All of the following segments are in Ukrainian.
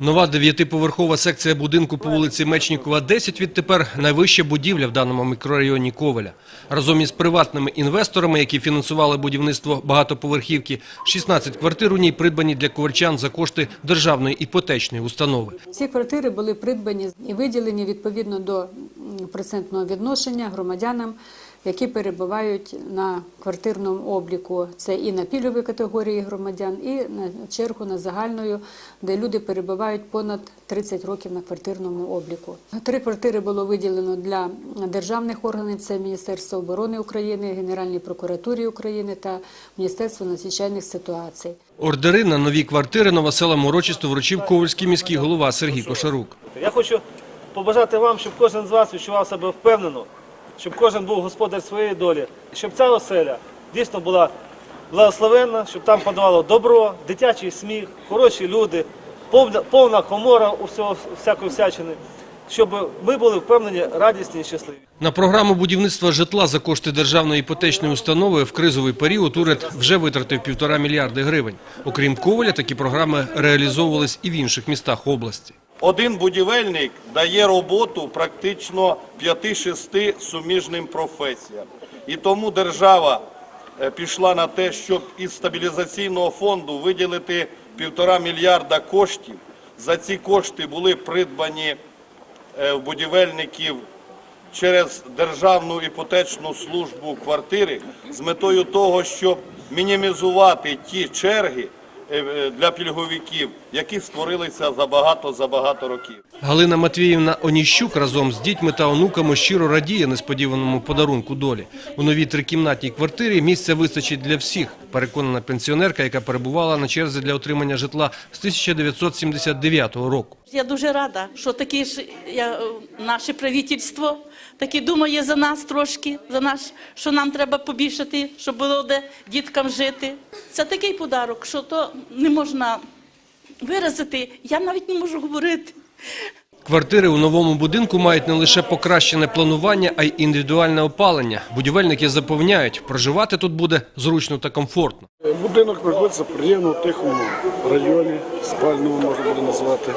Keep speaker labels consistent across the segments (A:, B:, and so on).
A: Нова дев'ятиповерхова секція будинку по вулиці Мечнікова, 10 відтепер найвища будівля в даному мікрорайоні Ковеля. Разом із приватними інвесторами, які фінансували будівництво багатоповерхівки, 16 квартир у ній придбані для ковальчан за кошти державної іпотечної установи.
B: Ці квартири були придбані і виділені відповідно до процентного відношення громадянам, які перебувають на квартирному обліку. Це і на пільговій категорії громадян, і на чергу на загальною, де люди перебувають понад 30 років на квартирному обліку. Три квартири було виділено для державних органів: це Міністерство оборони України, Генеральній прокуратурі України та Міністерство надзвичайних ситуацій.
A: Ордери на нові квартири новоселам урочисто вручив ковальський міський голова Сергій Кошарук.
C: Я хочу побажати вам, щоб кожен з вас відчував себе впевнено, щоб кожен був господар своєї долі, щоб ця оселя дійсно була благословенна, щоб там подавало добро, дитячий сміх, хороші люди, повна, повна комора у всього, всякої всячини, щоб ми були впевнені, радісні і щасливі.
A: На програму будівництва житла за кошти державної іпотечної установи в кризовий період уряд вже витратив півтора мільярди гривень. Окрім Коваля, такі програми реалізовувались і в інших містах області.
D: Один будівельник дає роботу практично 5-6 суміжним професіям. І тому держава е, пішла на те, щоб із стабілізаційного фонду виділити півтора мільярда коштів. За ці кошти були придбані е, в будівельників через державну іпотечну службу квартири з метою того, щоб мінімізувати ті черги для пільговиків, які створилися за багато за багато років.
A: Галина Матвіївна Оніщук разом з дітьми та онуками щиро радіє несподіваному подарунку долі. У новій трикімнатній квартирі місця вистачить для всіх, переконана пенсіонерка, яка перебувала на черзі для отримання житла з 1979 року.
E: Я дуже рада, що таке ж я, наше правительство таки думає за нас трошки, за нас, що нам треба побільшати, щоб було де діткам жити. Це такий подарок, що то не можна виразити. Я навіть не можу говорити.
A: Квартири у новому будинку мають не лише покращене планування, а й індивідуальне опалення. Будівельники запевняють, проживати тут буде зручно та комфортно.
F: Будинок знаходиться в приємному тихому районі, спальному можна буде назвати.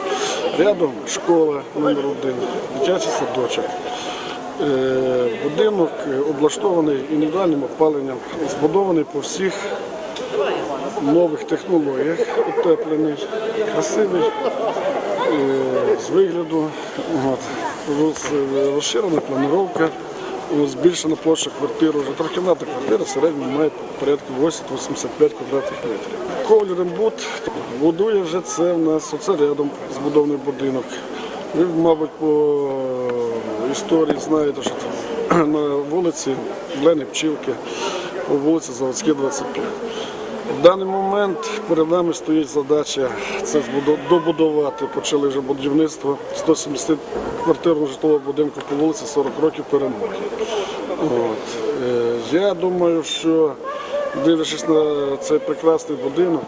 F: Рядом школа номер один, дитячий садочок. Е, Будинок облаштований індивідуальним опаленням, збудований по всіх нових технологіях, утеплений, красивий е, з вигляду. Розширена планіровка, збільшена площа квартир, Вже трьохкімнатна квартира в середньому має порядку 80-85 квадратних метрів. Ковль-рембут будує вже це в нас оце рядом збудований будинок. Ви, мабуть, по історії знаєте, що на вулиці Лени Пчілки, по вулиці Заводській, 25. В даний момент перед нами стоїть задача це добудувати. Почали вже будівництво 170 квартирного житлового будинку по вулиці 40 років перемоги. От. Е, Я думаю, що дивлячись на цей прекрасний будинок,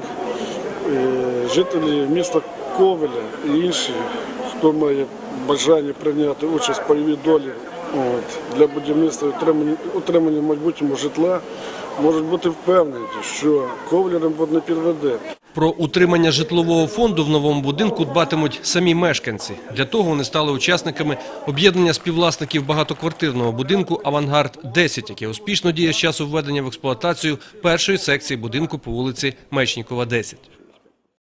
F: е, жителі міста Ковеля і інші, хто має бажання прийняти участь в пайовій долі от, для будівництва і утримання, утримання в майбутньому житла, можуть бути впевнені, що ковлярем не підведе.
A: Про утримання житлового фонду в новому будинку дбатимуть самі мешканці. Для того вони стали учасниками об'єднання співвласників багатоквартирного будинку «Авангард-10», яке успішно діє з часу введення в експлуатацію першої секції будинку по вулиці Мечнікова, 10.